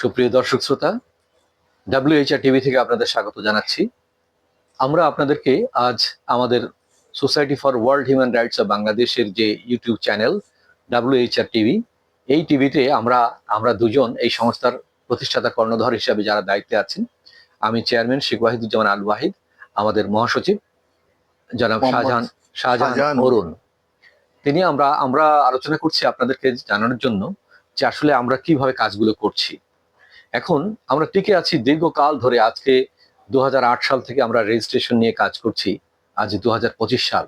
সুপ্রিয় দর্শক শ্রোতা ডাব্লিউএইচআর টিভি থেকে আপনাদের স্বাগত জানাচ্ছি। আমরা আপনাদেরকে আজ আমাদের Society for World Human Rights of বাংলাদেশের যে ইউটিউব চ্যানেল ডাব্লিউএইচআর টিভি এই টিভিতে আমরা আমরা দুজন এই সংস্থার প্রতিষ্ঠাতা কর্ণধর হিসাবে যারা দায়িত্বে আছেন আমি চেয়ারম্যান শেখ ওয়াহিদুজ্জামান আল ওয়াহিদ আমাদের মহাসচিব জনাব শাহজাহান শাহজাহান শাহজাহান। অরুণ। তিনি আমরা আমরা আলোচনা করছি আপনাদেরকে জানানোর জন্য যে আসলে আমরা কীভাবে কাজগুলো করছি। এখন আমরা টিকে আছি দীর্ঘকাল ধরে আজকে দু হাজার আট সাল থেকে আমরা রেজিস্ট্রেশন নিয়ে কাজ করছি। আজ দু হাজার পঁচিশ সাল।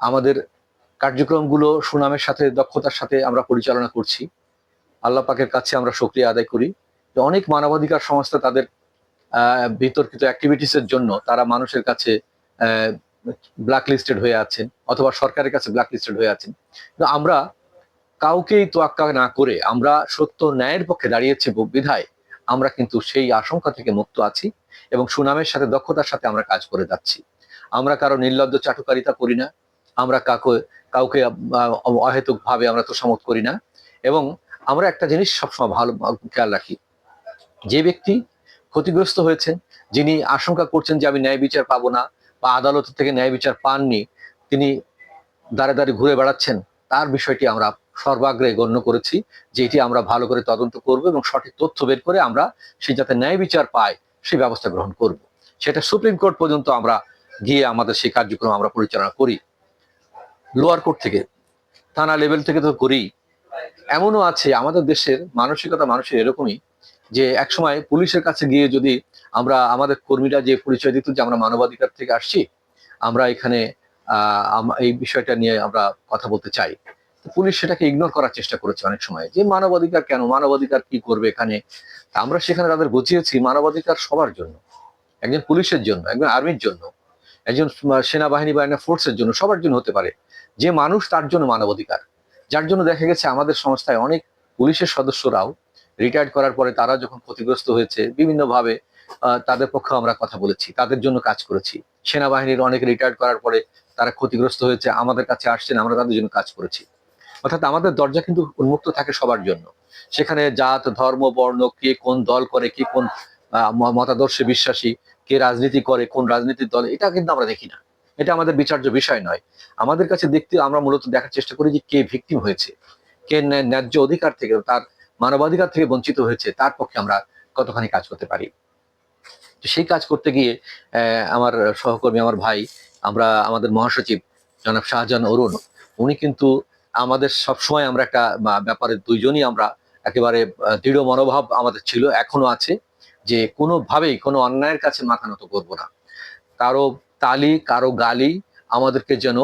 আমাদের কার্যক্রমগুলো সুনামের সাথে, দক্ষতার সাথে আমরা পরিচালনা করছি। আল্লাহ পাকের কাছে আমরা সক্রিয় আদায় করি। অনেক মানবাধিকার সংস্থা তাদের বিতর্কিত অ্যাক্টিভিটিসের জন্য তারা মানুষের কাছে ব্ল্যাক লিস্টেড হয়ে আছেন অথবা সরকারের কাছে ব্ল্যাক লিস্টেড হয়ে আছেন। আমরা কাউকেই তোয়াক্কা না করে আমরা সত্য ন্যায়ের পক্ষে দাঁড়িয়েছি বিধায়, আমরা কিন্তু সেই আশঙ্কা থেকে মুক্ত আছি এবং সুনামের সাথে দক্ষতার সাথে আমরা কাজ করে যাচ্ছি। আমরা কারও নির্লজ্জ চাটুকারিতা করি না, আমরা কাকে, কাউকে অহেতুক ভাবে আমরা তোষামত করি না এবং আমরা একটা জিনিস সবসময় ভালো, খেয়াল রাখি। যে ব্যক্তি ক্ষতিগ্রস্ত হয়েছেন যিনি আশঙ্কা করছেন যে আমি ন্যায় বিচার পাবো না বা আদালত থেকে ন্যায় বিচার পাননি, তিনি দাঁড়ে দাঁড়িয়ে ঘুরে বেড়াচ্ছেন, তার বিষয়টি আমরা সর্বাগ্রে গণ্য করেছি যে এটি আমরা ভালো করে তদন্ত করব এবং সঠিক তথ্য বের করে আমরা সে যাতে ন্যায় বিচার পায় সেই ব্যবস্থা গ্রহণ করব। সেটা সুপ্রিম কোর্ট পর্যন্ত আমরা গিয়ে আমাদের সেই কার্যক্রম আমরা পরিচালনা করি। লোয়ার কোর্ট থেকে থানা লেভেল থেকে তো করি। এমনও আছে আমাদের দেশের মানসিকতা মানুষের এরকমই যে একসময় পুলিশের কাছে গিয়ে যদি আমরা আমাদের কর্মীরা যে পরিচয় দিত যে আমরা মানবাধিকার থেকে আসছি আমরা এখানে আহ, এই বিষয়টা নিয়ে আমরা কথা বলতে চাই। পুলিশ সেটাকে ইগনোর করার চেষ্টা করেছে অনেক সময়। যে মানবাধিকার কেন? মানবাধিকার কি করবে এখানে? আমরা সেখানে তাদের বুঝিয়েছি মানবাধিকার সবার জন্য। একজন পুলিশের জন্য, একজন আর্মির জন্য, একজন সেনাবাহিনী বা ফোর্সের জন্য সবার জন্য হতে পারে। যে মানুষ তার জন্য মানবাধিকার। যার জন্য দেখা গেছে আমাদের সংস্থায় অনেক পুলিশের সদস্যরাও রিটায়ার্ড করার পরে তারা যখন ক্ষতিগ্রস্ত হয়েছে, বিভিন্নভাবে তাদের পক্ষে আমরা কথা বলেছি, তাদের জন্য কাজ করেছি। সেনাবাহিনীর অনেক রিটায়ার্ড করার পরে তারা ক্ষতিগ্রস্ত হয়েছে, আমাদের কাছে আসছেন আমরা তাদের জন্য কাজ করেছি। অর্থাৎ আমাদের দরজা কিন্তু উন্মুক্ত থাকে সবার জন্য। সেখানে জাত, ধর্ম, বর্ণ, কে কোন দল করে, কে কোন মতাদর্শে বিশ্বাসী, কে রাজনীতি করে, কোন রাজনীতির দল, এটা কিন্তু আমরা দেখি না। এটা আমাদের বিচার্য বিষয় নয়। আমাদের কাছে দেখতে আমরা মূলত দেখার চেষ্টা করি যে কে ভিকটিম হয়েছে, কে ন্যা- ন্যায্য অধিকার থেকে, তার মানবাধিকার থেকে বঞ্চিত হয়েছে, তার পক্ষে আমরা কতখানি কাজ করতে পারি। সেই কাজ করতে গিয়ে আমার সহকর্মী, আমার ভাই, আমরা আমাদের মহাসচিব জনাব শাহজাহান অরুণ, উনি কিন্তু আমাদের সবসময় আমরা একটা ব্যাপারে দুইজনই আমরা একেবারে দৃঢ় মনোভাব আমাদের ছিল, এখনও আছে যে কোনোভাবেই কোনো অন্যায়ের কাছে মাথা নত করব না। কারও তালি, কারও গালি আমাদেরকে যেন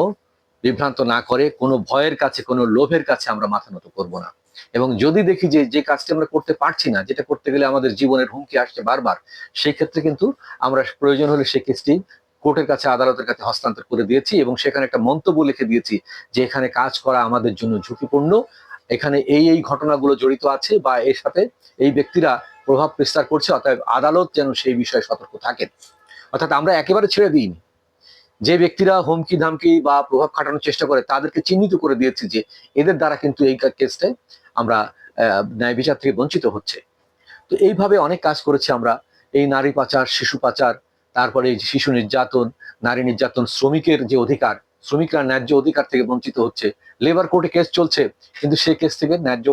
বিভ্রান্ত না করে, কোনো ভয়ের কাছে, কোনো লোভের কাছে আমরা মাথা নত করব না। এবং যদি দেখি যে যে কাজটি আমরা করতে পারছি না, যেটা করতে গেলে আমাদের জীবনের হুমকি আসছে বারবার সেই ক্ষেত্রে কিন্তু আমরা প্রয়োজন হলে সেই কেসটি কোর্টের কাছে, আদালতের কাছে হস্তান্তর করে দিয়েছি এবং সেখানে একটা মন্তব্য লিখে দিয়েছি যে এখানে কাজ করা আমাদের জন্য ঝুঁকিপূর্ণ। এখানে এই এই ঘটনাগুলো জড়িত আছে বা এর সাথে এই ব্যক্তিরা প্রভাব বিস্তার করছে, অতএব আদালত যেন সেই বিষয়ে সতর্ক থাকেন। অর্থাৎ আমরা একেবারে ছেড়ে দিইনি। যে ব্যক্তিরা হুমকি, ধামকি বা প্রভাব খাটানোর চেষ্টা করে, তাদেরকে চিহ্নিত করে দিয়েছি যে এদের দ্বারা কিন্তু এই কেসটায় আমরা ন্যায় বিচার থেকে বঞ্চিত হচ্ছে। তো এইভাবে অনেক কাজ করেছি আমরা। এই নারী পাচার, শিশু পাচার তারপরে শিশু নির্যাতন, নারী নির্যাতন, শ্রমিকের যে অধিকার, শ্রমিকরা ন্যায্য অধিকার থেকে বঞ্চিত হচ্ছে। লেবার কোর্টে কেস চলছে, কিন্তু সেই কেস থেকে ন্যায্য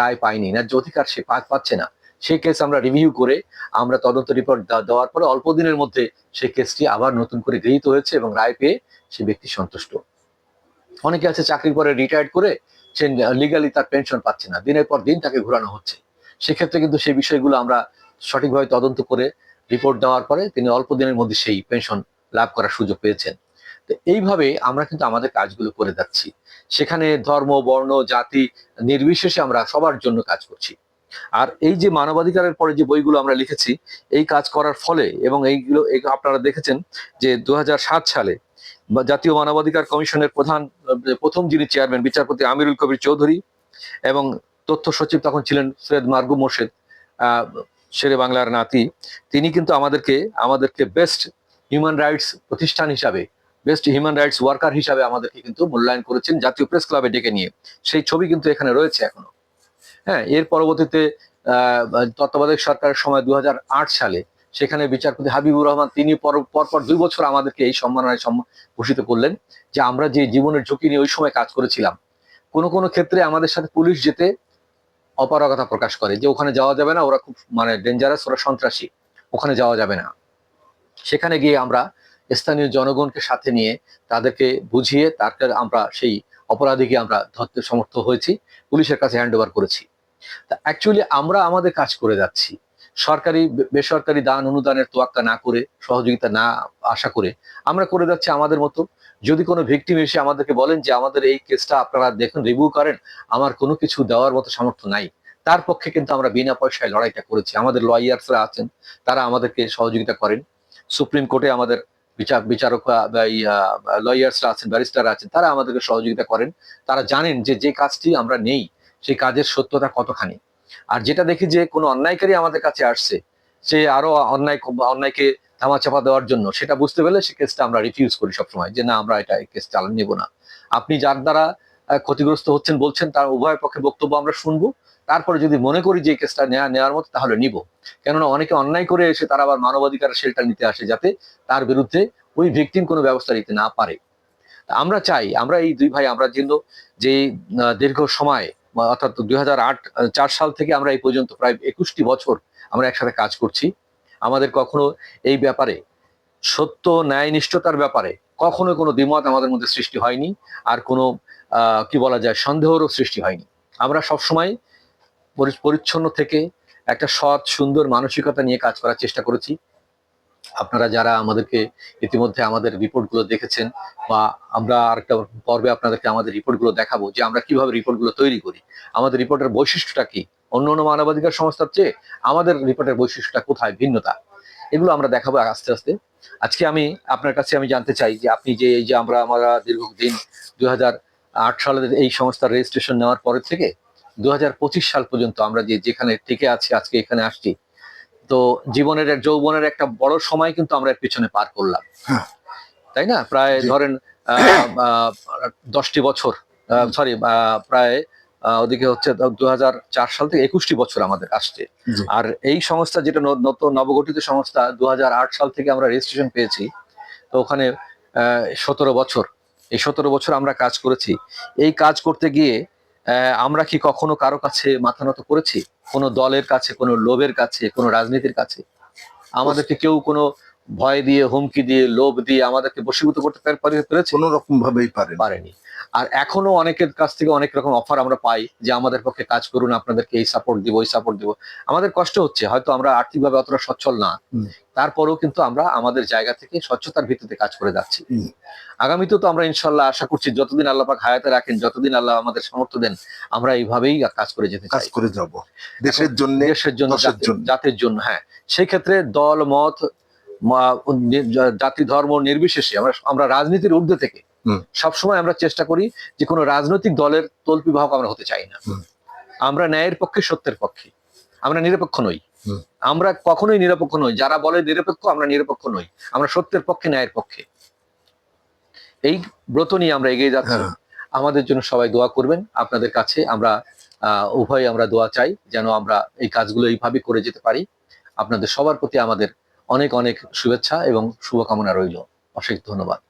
রায় পায়নি। ন্যায্য অধিকার সে পাচ্ছে না। সেই কেস আমরা রিভিউ করে আমরা তদন্ত রিপোর্ট দেওয়ার পরে অল্প দিনের মধ্যে সেই কেসটি আবার নতুন করে গৃহীত হয়েছে এবং রায় পেয়ে সে ব্যক্তি সন্তুষ্ট। অনেকে আছে চাকরির পরে রিটায়ার্ড করে সে লিগালি তার পেনশন পাচ্ছে না। দিনের পর দিন তাকে ঘোরানো হচ্ছে। সেক্ষেত্রে কিন্তু সেই বিষয়গুলো আমরা সঠিকভাবে তদন্ত করে রিপোর্ট দেওয়ার পরে তিনি অল্প দিনের মধ্যে সেই পেনশন লাভ করার সুযোগ পেয়েছেন। তো এইভাবে আমরা কিন্তু আমাদের কাজগুলো করে যাচ্ছি। সেখানে ধর্ম, বর্ণ, জাতি নির্বিশেষে আমরা সবার জন্য কাজ করছি। আর এই যে মানবাধিকারের পরে যে বইগুলো আমরা লিখেছি, এই কাজ করার ফলে এবং এইগুলো আপনারা দেখেছেন যে দু হাজার সাত সালে জাতীয় মানবাধিকার কমিশনের প্রধান, প্রথম যিনি চেয়ারম্যান বিচারপতি আমিরুল কবির চৌধুরী এবং তথ্য সচিব তখন ছিলেন সৈয়দ মার্গু মোর্শেদ শেরে বাংলার নাতি, তিনি কিন্তু আমাদেরকে আমাদেরকে বেস্ট হিউম্যান রাইটস প্রতিষ্ঠান হিসাবে বেস্ট হিউম্যান রাইটস ওয়ার্কার হিসাবে আমাদেরকে কিন্তু মূল্যায়ন করেছেন জাতীয় প্রেস ক্লাবে ডেকে নিয়ে। সেই ছবি কিন্তু এখানে রয়েছে এখনও। হ্যাঁ এর পরবর্তীতে তত্ত্বাবধায়ক সরকারের সময় দু হাজার আট সালে সেখানে বিচারপতি হাবিবুর রহমান, তিনি পর, পরপর দুই বছর আমাদেরকে এই সম্মাননায় সম্মান ঘোষিত করলেন যে আমরা যে জীবনের ঝুঁকি নিয়ে ওই সময় কাজ করেছিলাম। কোনো কোনো ক্ষেত্রে আমাদের সাথে পুলিশ যেতে অপারগতা প্রকাশ করে যে ওখানে যাওয়া যাবে না, ওরা খুব মানে ডেঞ্জারাস ওরা সন্ত্রাসী। ওখানে যাওয়া যাবে না। সেখানে গিয়ে আমরা স্থানীয় জনগণকে সাথে নিয়ে তাদেরকে বুঝিয়ে তারপরে আমরা সেই অপরাধীকে আমরা ধরতে সমর্থ হয়েছি, পুলিশের কাছে হ্যান্ড করেছি। তা অ্যাকচুয়ালি আমরা আমাদের কাজ করে যাচ্ছি। সরকারি বেসরকারি দান অনুদানের তোয়াক্কা না করে, সহযোগিতা না আশা করে আমরা করে যাচ্ছি আমাদের মতো। যদি কোনো ভিকটিম এসে আমাদেরকে বলেন যে আমাদের এই কেসটা আপনারা দেখুন, রিভিউ করেন, আমার কোনো কিছু দেওয়ার মতো সামর্থ্য নাই। তার পক্ষে কিন্তু আমরা বিনা পয়সায় লড়াইটা করেছি। আমাদের লয়ার্সরা আছেন, তারা আমাদেরকে সহযোগিতা করেন। সুপ্রিম কোর্টে আমাদের বিচার, বিচারক লয়ার্সরা আছেন, ব্যারিস্টাররা আছেন, তারা আমাদেরকে সহযোগিতা করেন। তারা জানেন যে যে কাজটি আমরা নেই, সেই কাজের সত্যতা কতখানি। আর যেটা দেখি যে কোনো অন্যায়কারী আমাদের কাছে আসছে, সে আরও অন্যায় অন্যায়কে ধামাচাপা দেওয়ার জন্য, সেটা বুঝতে পেলে সে কেসটা আমরা রিফিউজ করি সবসময়, যে না, আমরা এটা কেস চালান নেব না। আপনি যার দ্বারা ক্ষতিগ্রস্ত হচ্ছেন, বলছেন, তার উভয় পক্ষে বক্তব্য আমরা শুনব। তারপরে যদি মনে করি যে কেসটা নেওয়া নেওয়ার মতো, তাহলে নিব। কেননা অনেকে অন্যায় করে এসে তারা আবার মানবাধিকার শেল্টার নিতে আসে, যাতে তার বিরুদ্ধে ওই ভিকটিম কোনো ব্যবস্থা নিতে না পারে। আমরা চাই, আমরা এই দুই ভাই, আমরা কিন্তু যে দীর্ঘ সময় অর্থাৎ দুই সাল থেকে আমরা এই পর্যন্ত প্রায় একুশটি বছর আমরা একসাথে কাজ করছি। আমাদের কখনো এই ব্যাপারে সত্য ন্যায়নিষ্ঠতার ব্যাপারে কখনো কোনো দ্বিমত আমাদের মধ্যে সৃষ্টি হয়নি আর কোনো কি বলা যায়, সন্দেহেরও সৃষ্টি হয়নি। আমরা সবসময় পরি- পরিচ্ছন্ন থেকে একটা সৎ, সুন্দর মানসিকতা নিয়ে কাজ করার চেষ্টা করেছি। আপনারা যারা আমাদেরকে ইতিমধ্যে আমাদের রিপোর্টগুলো দেখেছেন বা আমরা আরেকটা পর্বে আপনাদেরকে আমাদের রিপোর্টগুলো দেখাবো যে আমরা কীভাবে রিপোর্টগুলো তৈরি করি, আমাদের রিপোর্টের বৈশিষ্ট্যটা কি? অন্য অন্য মানবাধিকার সংস্থার চেয়ে আমাদের রিপোর্টের বৈশিষ্ট্যটা কোথায় ভিন্নতা? এগুলো আমরা দেখাবো আস্তে আস্তে। আজকে আমি আপনার কাছে আমি জানতে চাই যে আপনি যে এই যে আমরা আমরা দীর্ঘদিন দুই হাজার আট সালে এই সংস্থার রেজিস্ট্রেশন নেওয়ার পরের থেকে দু হাজার পঁচিশ সাল পর্যন্ত আমরা যে যেখানে টিকে আছি, আজকে এখানে আসছি তো জীবনের এক যৌবনের একটা বড় সময় কিন্তু আমরা এর পিছনে পার করলাম। হ্যাঁ। তাই না? প্রায় ধরেন দশটি বছর সরি প্রায় ওদিকে হচ্ছে দু হাজার চার সাল থেকে একুশটি বছর আমাদের আসছে। আর এই সংস্থা যেটা নতুন নবগঠিত সংস্থা দু হাজার আট সাল থেকে আমরা রেজিস্ট্রেশন পেয়েছি। তো ওখানে সতেরো বছর। এই সতেরো বছর আমরা কাজ করেছি। এই কাজ করতে গিয়ে আমরা কি কখনো কারও কাছে মাথা নত করেছি? কোনো দলের কাছে কোনো লোভের কাছে কোনো রাজনীতির কাছে? আমাদেরকে কেউ কোনো ভয় দিয়ে হুমকি দিয়ে লোভ দিয়ে আমাদেরকে বসীভূত করতে পেরে- পেরে- পেরেছে? কোনো রকম ভাবেই পারেনি। আর এখনও অনেকের কাছ থেকে অনেক রকম অফার আমরা পাই যে আমাদের পক্ষে কাজ করুন আপনাদেরকে এই সাপোর্ট দিব ওই সাপোর্ট দিব আমাদের কষ্ট হচ্ছে হয়তো আমরা আর্থিকভাবে অতটা সচ্ছল না তারপরেও কিন্তু আমরা আমাদের জায়গা থেকে স্বচ্ছতার ভিত্তিতে কাজ করে যাচ্ছি হুম। আগামীতেও তো আমরা ইনশাল্লাহ আশা করছি যতদিন আল্লাহ পাক হায়াতে রাখেন যতদিন আল্লাহ আমাদের সামর্থ্য দেন আমরা এইভাবেই কাজ করে যেতে কাজ করে যাব দেশের জন্য দেশের জন্য। জাতির জন্য হ্যাঁ সেই ক্ষেত্রে দল মত জাতি ধর্ম নির্বিশেষে আমরা আমরা রাজনীতির ঊর্ধ্বে থেকে। সবসময় আমরা চেষ্টা করি যে কোনো রাজনৈতিক দলের তল্পি বাহক আমরা হতে চাই না। আমরা ন্যায়ের পক্ষে সত্যের পক্ষে। আমরা নিরপেক্ষ নই। আমরা কখনোই নিরপেক্ষ নই। যারা বলে নিরপেক্ষ আমরা নিরপেক্ষ নই। আমরা সত্যের পক্ষে ন্যায়ের পক্ষে। এই ব্রত নিয়ে আমরা এগিয়ে যাচ্ছি। হ্যাঁ। আমাদের জন্য সবাই দোয়া করবেন। আপনাদের কাছে আমরা আহ, উভয় আমরা দোয়া চাই যেন আমরা এই কাজগুলো এইভাবে করে যেতে পারি। আপনাদের সবার প্রতি আমাদের অনেক অনেক শুভেচ্ছা এবং শুভকামনা রইল। অশেষ ধন্যবাদ।